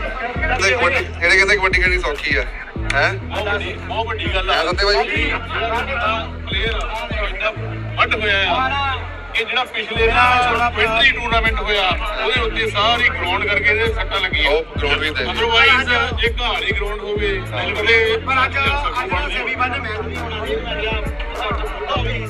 ਜਿਹੜੇ ਕਹਿੰਦੇ ਕਬੱਡੀ ਖੇਡਣੀ ਸੌਖੀ ਆ ਹੈ ਬਹੁਤ ਵੱਡੀ ਬਹੁਤ ਵੱਡੀ ਗੱਲ ਹੈ। ਸੱਤੇ ਬਾਈ ਪਲੇਅਰ ਇੰਨਾ ਵੱਡ ਹੋਇਆ ਆ ਇਹ ਜਿਹੜਾ ਪਿਛਲੇ ਨਾ ਪਿੰਡਰੀ ਟੂਰਨਾਮੈਂਟ ਹੋਇਆ ਉਹਦੇ ਉੱਤੇ ਸਾਰੀ ਗਰਾਊਂਡ ਕਰਕੇ ਇਹਦੇ ਸੱਟਾਂ ਲੱਗੀਆਂ ਉਹ ਗਰਾਊਂਡ ਵੀ ਦੇ ਅਦਰਵਾਈਜ਼ ਇਹ ਘਾਰੀ ਗਰਾਊਂਡ ਹੋਵੇ ਤੇ ਪਰ ਅੱਜ ਅੱਜ ਸਭੀ ਬੰਨ ਮੈਚ ਮੈਂ